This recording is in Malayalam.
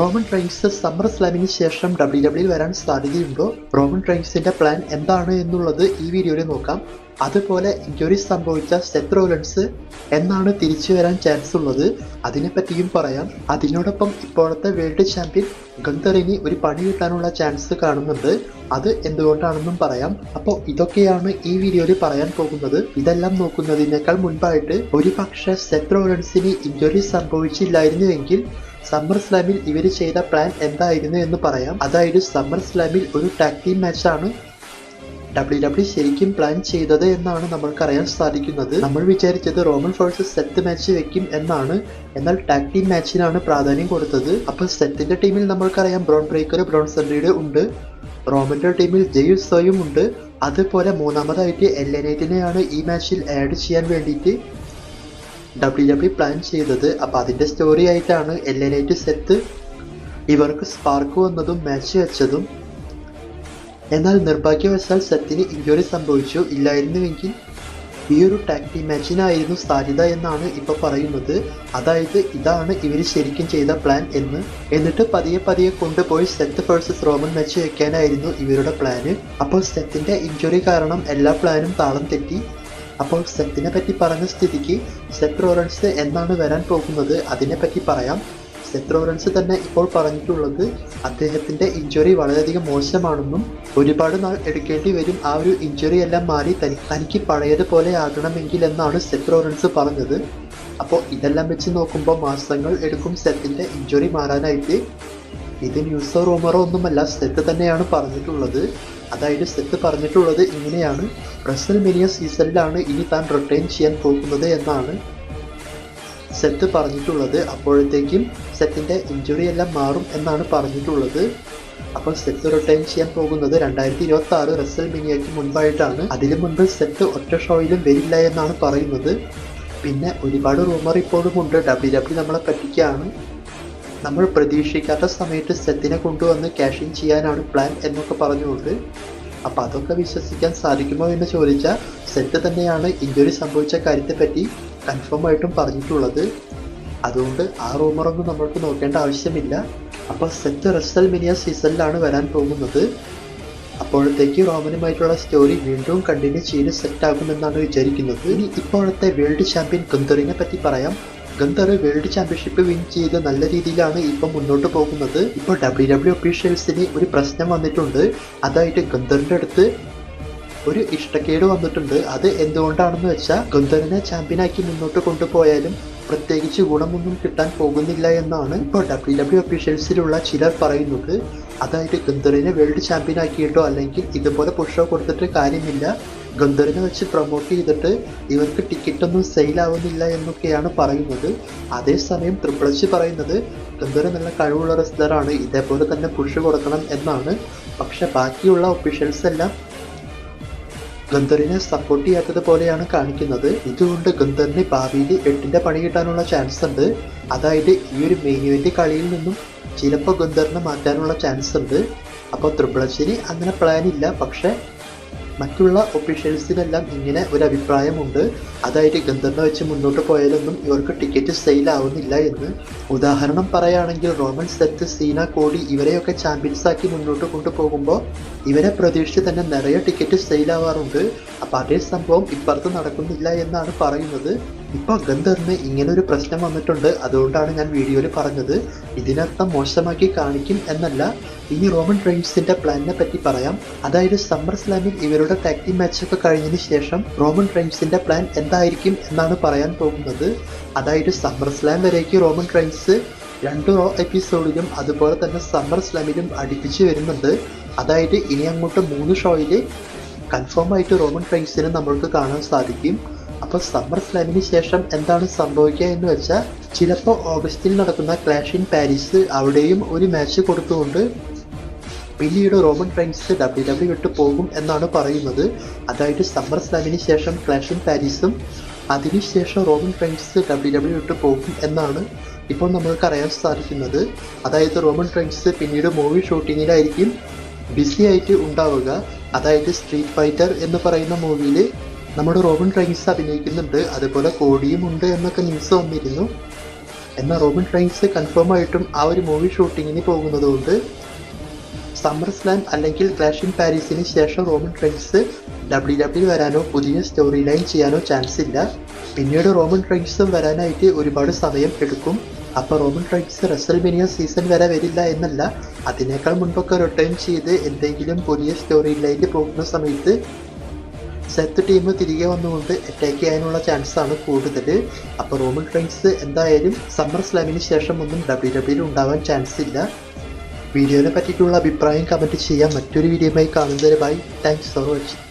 റോമൻ റൈൻസ് സമ്മർ സ്ലാമിന് ശേഷം ഡബ്ല്യു ഡബ്ല്യു വരാൻ സാധ്യതയുണ്ടോ? റോമൻ റൈൻസിന്റെ പ്ലാൻ എന്താണ് എന്നുള്ളത് ഈ വീഡിയോയിൽ നോക്കാം. അതുപോലെ ഇഞ്ചുറി സംഭവിച്ച സെത്ത് റോലൻസ് എന്നാണ് തിരിച്ചു വരാൻ ചാൻസ് ഉള്ളത്. അതിനെപ്പറ്റിയും പറയാം. അതിനോടൊപ്പം ഇപ്പോഴത്തെ വേൾഡ് ചാമ്പ്യൻ ഗന്ധറിന് ഒരു പണി കിട്ടാനുള്ള ചാൻസ് കാണുന്നുണ്ട്. അത് എന്തുകൊണ്ടാണെന്നും പറയാം. അപ്പോൾ ഇതൊക്കെയാണ് ഈ വീഡിയോയിൽ പറയാൻ പോകുന്നത്. ഇതെല്ലാം നോക്കുന്നതിനേക്കാൾ മുൻപായിട്ട് ഒരു പക്ഷേ സെത്ത് റോലൻസിന് ഇഞ്ചുറി സംഭവിച്ചില്ലായിരുന്നുവെങ്കിൽ സമ്മർ സ്ലാമിൽ ഇവർ ചെയ്ത പ്ലാൻ എന്തായിരുന്നു എന്ന് പറയാം. അതായത് സമ്മർ സ്ലാമിൽ ഒരു ടാക് ടീം മാച്ചാണ് ഡബ്ല്യു ഡബ്ല്യു ശരിക്കും പ്ലാൻ ചെയ്തത് എന്നാണ് നമ്മൾക്കറിയാൻ സാധിക്കുന്നത്. നമ്മൾ വിചാരിച്ചത് റോമൻ ഫോഴ്സസ് സെറ്റ് മാച്ച് വെക്കും എന്നാണ്. എന്നാൽ ടാക് ടീം മാച്ചിനാണ് പ്രാധാന്യം കൊടുത്തത്. അപ്പോൾ സെറ്റിന്റെ ടീമിൽ നമ്മൾക്കറിയാം ബ്രോൺ ബ്രേക്കർ ബ്രോൺ സെൻഡ്രീഡ് ഉണ്ട്. റോമന്റെ ടീമിൽ ജെയുസോയും ഉണ്ട്. അതുപോലെ മൂന്നാമതായിട്ട് എൽ എനൈറ്റിനെയാണ് ഈ മാച്ചിൽ ആഡ് ചെയ്യാൻ വേണ്ടിയിട്ട് ഡബ്ല്യു ഡബ്ല്യു പ്ലാൻ ചെയ്തത്. അപ്പോൾ അതിന്റെ സ്റ്റോറി ആയിട്ടാണ് എൽ എൻ എല്ലനൈറ്റ് സെത്ത് ഇവർക്ക് സ്പാർക്ക് വന്നതും മാച്ച് വെച്ചതും. എന്നാൽ നിർഭാഗ്യവശാൽ സെത്തിന് ഇഞ്ചുറി സംഭവിച്ചു. ഇല്ലായിരുന്നുവെങ്കിൽ ഈ ഒരു ടാക് ടീം മാച്ചിനായിരുന്നു സാധ്യത എന്നാണ് ഇപ്പോൾ പറയുന്നത്. അതായത് ഇതാണ് ഇവർ ശരിക്കും ചെയ്ത പ്ലാൻ എന്ന്. എന്നിട്ട് പതിയെ പതിയെ കൊണ്ടുപോയി സെത്ത് ഫേഴ്സസ് റോമൻ മാച്ച് വെക്കാനായിരുന്നു ഇവരുടെ പ്ലാന് അപ്പോൾ സെത്തിന്റെ ഇഞ്ചുറി കാരണം എല്ലാ പ്ലാനും താളം തെറ്റി. അപ്പോൾ സെത്തിനെ പറ്റി പറഞ്ഞ സ്ഥിതിക്ക് സെറ്റ് റോറൻസ് എന്നാണ് വരാൻ പോകുന്നത്. അതിനെപ്പറ്റി പറയാം. സെറ്റ് റോറൻസ് തന്നെ ഇപ്പോൾ പറഞ്ഞിട്ടുള്ളത് അദ്ദേഹത്തിന്റെ ഇഞ്ചുറി വളരെയധികം മോശമാണെന്നും ഒരുപാട് നാൾ എടുക്കേണ്ടി വരും. ആ ഒരു ഇഞ്ചുറി എല്ലാം മാറി തനി തനിക്ക് പഴയതുപോലെ ആകണമെങ്കിൽ എന്നാണ് സെറ്റ് റോറൻസ് പറഞ്ഞത്. അപ്പോൾ ഇതെല്ലാം വെച്ച് നോക്കുമ്പോൾ മാസങ്ങൾ എടുക്കും സെറ്റിന്റെ ഇഞ്ചുറി മാറാനായിട്ട്. ഇത് ന്യൂസോ റൂമറോ ഒന്നുമല്ല സെറ്റ് തന്നെയാണ് പറഞ്ഞിട്ടുള്ളത്. അതായത് സെത്ത് പറഞ്ഞിട്ടുള്ളത് ഇങ്ങനെയാണ്. റസൽ മിനിയ സീസണിലാണ് ഇനി താൻ റിട്ടേൺ ചെയ്യാൻ പോകുന്നത് എന്നാണ് സെത്ത് പറഞ്ഞിട്ടുള്ളത്. അപ്പോഴത്തേക്കും സെറ്റിന്റെ ഇഞ്ചുറി എല്ലാം മാറും എന്നാണ് പറഞ്ഞിട്ടുള്ളത്. അപ്പോൾ സെത്ത് റിട്ടേൺ ചെയ്യാൻ പോകുന്നത് രണ്ടായിരത്തി ഇരുപത്തി ആറ് റസൽ മിനിയയ്ക്ക് മുൻപായിട്ടാണ്. അതിനു മുൻപ് സെറ്റ് ഒറ്റ ഷോയിലും വരില്ല എന്നാണ് പറയുന്നത്. പിന്നെ ഒരുപാട് റൂമർ ഇപ്പോഴും ഉണ്ട്. ഡബ്ല്യു ഡബ്ല്യു നമ്മളെ പറ്റിക്കാണ്. നമ്മൾ പ്രതീക്ഷിക്കാത്ത സമയത്ത് സെത്തിനെ കൊണ്ടുവന്ന് ക്യാഷ് ഇൻ ചെയ്യാനാണ് പ്ലാൻ എന്നൊക്കെ പറഞ്ഞുകൊണ്ട്. അപ്പോൾ അതൊക്കെ വിശ്വസിക്കാൻ സാധിക്കുമോ എന്ന് ചോദിച്ചാൽ സെറ്റ് തന്നെയാണ് ഇഞ്ചുറി സംഭവിച്ച കാര്യത്തെപ്പറ്റി കൺഫേം ആയിട്ടും പറഞ്ഞിട്ടുള്ളത്. അതുകൊണ്ട് ആ റൂമറൊന്നും നമ്മൾക്ക് നോക്കേണ്ട ആവശ്യമില്ല. അപ്പോൾ സെറ്റ് റസൽ മിനിയ സീസണിലാണ് വരാൻ പോകുന്നത്. അപ്പോഴത്തേക്ക് റോമനുമായിട്ടുള്ള സ്റ്റോറി വീണ്ടും കണ്ടിന്യൂ ചെയ്ത് സെറ്റ് ആകുമെന്നാണ് വിചാരിക്കുന്നത്. ഇനി ഇപ്പോഴത്തെ വേൾഡ് ചാമ്പ്യൻ കുന്തറിനെ പറ്റി പറയാം. ഗന്ധർ വേൾഡ് ചാമ്പ്യൻഷിപ്പ് വിൻ ചെയ്ത് നല്ല രീതിയിലാണ് ഇപ്പൊ മുന്നോട്ട് പോകുന്നത്. ഇപ്പോൾ ഡബ്ല്യു ഡബ്ല്യു ഒഫീഷ്യൽസിന് ഒരു പ്രശ്നം വന്നിട്ടുണ്ട്. അതായിട്ട് ഗന്ധറിന്റെ അടുത്ത് ഒരു ഇഷ്ടക്കേട് വന്നിട്ടുണ്ട്. അത് എന്തുകൊണ്ടാണെന്ന് വെച്ചാൽ ഗന്ധറിനെ ചാമ്പ്യനാക്കി മുന്നോട്ട് കൊണ്ടുപോയാലും പ്രത്യേകിച്ച് ഗുണമൊന്നും കിട്ടാൻ പോകുന്നില്ല എന്നാണ് ഇപ്പോൾ ഡബ്ല്യു ഡബ്ല്യു ഒഫീഷ്യൽസിലുള്ള ചിലർ പറയുന്നത്. അതായത് ഗന്ധറിനെ വേൾഡ് ചാമ്പ്യനാക്കിയിട്ടോ അല്ലെങ്കിൽ ഇതുപോലെ പുഷോ കൊടുത്തിട്ട് കാര്യമില്ല. ഗന്ധറിനെ വെച്ച് പ്രൊമോട്ട് ചെയ്തിട്ട് ഇവർക്ക് ടിക്കറ്റ് ഒന്നും സെയിൽ ആവുന്നില്ല എന്നൊക്കെയാണ് പറയുന്നത്. അതേസമയം ട്രിപ്പിൾ എച്ച് പറയുന്നത് ഗന്ധർവ് നല്ല കഴിവുള്ള റെസ്ലറാണ് ഇതേപോലെ തന്നെ പുഷ് കൊടുക്കണം എന്നാണ്. പക്ഷെ ബാക്കിയുള്ള ഒഫീഷ്യൽസ് എല്ലാം ഗന്ധറിനെ സപ്പോർട്ട് ചെയ്യാത്തത് പോലെയാണ് കാണിക്കുന്നത്. ഇതുകൊണ്ട് ഗന്ധറിന് ഭാവിയിൽ എട്ടിന്റെ പണി കിട്ടാനുള്ള ചാൻസ് ഉണ്ട്. അതായത് ഈ ഒരു മെയിൻ കളിയിൽ നിന്നും ചിലപ്പോൾ ഗന്ധറിനെ മാറ്റാനുള്ള ചാൻസ് ഉണ്ട്. അപ്പോൾ എച്ചിന് അങ്ങനെ പ്ലാൻ ഇല്ല. പക്ഷെ മറ്റുള്ള ഒഫീഷ്യൽസിനെല്ലാം ഇങ്ങനെ ഒരു അഭിപ്രായമുണ്ട് അതായത് ഗന്ധർവ വെച്ച് മുന്നോട്ട് പോയാലൊന്നും ഇവർക്ക് ടിക്കറ്റ് സെയിൽ ആവുന്നില്ല എന്ന്. ഉദാഹരണം പറയുകയാണെങ്കിൽ റോമൻ സെത്ത് സീന കോടി ഇവരെയൊക്കെ ചാമ്പ്യൻസ് ആക്കി മുന്നോട്ട് കൊണ്ടുപോകുമ്പോൾ ഇവരെ പ്രതീക്ഷിച്ച് തന്നെ നിറയെ ടിക്കറ്റ് സെയിൽ ആവാറുണ്ട്. അപ്പോൾ അതേ സംഭവം ഇപ്പുറത്ത് നടക്കുന്നില്ല എന്നാണ് പറയുന്നത്. ഇപ്പോൾ ഗന്ധറിന് ഇങ്ങനെ ഒരു പ്രശ്നം വന്നിട്ടുണ്ട്. അതുകൊണ്ടാണ് ഞാൻ വീഡിയോയിൽ പറഞ്ഞത്. ഇതിനർത്ഥം മോശമാക്കി കാണിക്കും എന്നല്ല. ഇനി റോമൻ റെയിൻസിന്റെ പ്ലാനിനെ പറ്റി പറയാം. അതായത് സമ്മർ സ്ലാമിൽ ഇവരുടെ ടാക്ടി മാച്ചൊക്കെ കഴിഞ്ഞതിന് ശേഷം റോമൻ റെയിൻസിന്റെ പ്ലാൻ എന്തായിരിക്കും എന്നാണ് പറയാൻ പോകുന്നത്. അതായത് സമ്മർ സ്ലാം വരേക്ക് റോമൻ റെയിൻസ് രണ്ട് റോ എപ്പിസോഡിലും അതുപോലെ തന്നെ സമ്മർ സ്ലാമിലും അടുപ്പിച്ച് വരുന്നുണ്ട്. അതായത് ഇനി അങ്ങോട്ട് മൂന്ന് ഷോയിൽ കൺഫേം ആയിട്ട് റോമൻ റെയിൻസിനെ നമ്മൾക്ക് കാണാൻ സാധിക്കും. അപ്പോൾ സമ്മർ സ്ലാമിന് ശേഷം എന്താണ് സംഭവിക്കുക എന്ന് വെച്ചാൽ ചിലപ്പോൾ ഓഗസ്റ്റിൽ നടക്കുന്ന ക്ലാഷ് ഇൻ പാരീസ് അവിടെയും ഒരു മാച്ച് കൊടുത്തുകൊണ്ട് പിന്നീട് റോമൻ റൈൻസ് ഡബ്ല്യു ഡബ്ല്യു വിട്ട് പോകും എന്നാണ് പറയുന്നത്. അതായത് സമ്മർ സ്ലാമിന് ശേഷം ക്ലാഷ് ഇൻ പാരീസും അതിനുശേഷം റോമൻ റൈൻസ് ഡബ്ല്യു ഡബ്ല്യു വിട്ട് പോകും എന്നാണ് ഇപ്പോൾ നമ്മൾക്ക് അറിയാൻ സാധിക്കുന്നത്. അതായത് റോമൻ റൈൻസ് പിന്നീട് മൂവി ഷൂട്ടിങ്ങിലായിരിക്കും ബിസി ആയിട്ട് ഉണ്ടാവുക. അതായത് സ്ട്രീറ്റ് ഫൈറ്റർ എന്ന് പറയുന്ന മൂവിയിൽ നമ്മുടെ റോബിൻ ട്രൈൻസ് അഭിനയിക്കുന്നുണ്ട്. അതുപോലെ കോടിയും ഉണ്ട് എന്നൊക്കെ ന്യൂസ് വന്നിരുന്നു. എന്നാൽ റോബിൻ ട്രൈൻസ് കൺഫേം ആയിട്ടും ആ ഒരു മൂവി ഷൂട്ടിങ്ങിന് പോകുന്നതുകൊണ്ട് സമ്മർ സ്ലാം അല്ലെങ്കിൽ ക്ലാഷ് ഇൻ പാരീസിന് ശേഷം റോമൻ ട്രൈൻസ് ഡബ്ല്യു ഡബ്ല്യു വരാനോ പുതിയ സ്റ്റോറി ലൈൻ ചെയ്യാനോ ചാൻസ് ഇല്ല. പിന്നീട് റോമൻ ട്രൈൻസ് വരാനായിട്ട് ഒരുപാട് സമയം എടുക്കും. അപ്പോൾ റോമൻ റൈൻസ് റെസൽമേനിയ സീസൺ വരെ വരില്ല എന്നല്ല. അതിനേക്കാൾ മുൻപൊക്കെ റിട്ടേൺ ചെയ്ത് എന്തെങ്കിലും പുതിയ സ്റ്റോറി ലൈനിൽ പോകുന്ന സമയത്ത് സെത്ത് ടീം തിരികെ വന്നുകൊണ്ട് അറ്റാക്ക് ചെയ്യാനുള്ള ചാൻസാണ് കൂടുതൽ അപ്പോൾ റോമൻ റൈൻസ് എന്തായാലും സമ്മർ സ്ലാമിന് ശേഷം ഒന്നും ഡബ്ല്യു ഡബ്ല്യു ഉണ്ടാവാൻ ചാൻസ് ഇല്ല. വീഡിയോനെ പറ്റിയിട്ടുള്ള അഭിപ്രായം കമന്റ് ചെയ്യാം മറ്റൊരു വീഡിയോയുമായി കാണുന്നതിന് ബൈ താങ്ക്സ് ഫോർ വാച്ചിങ്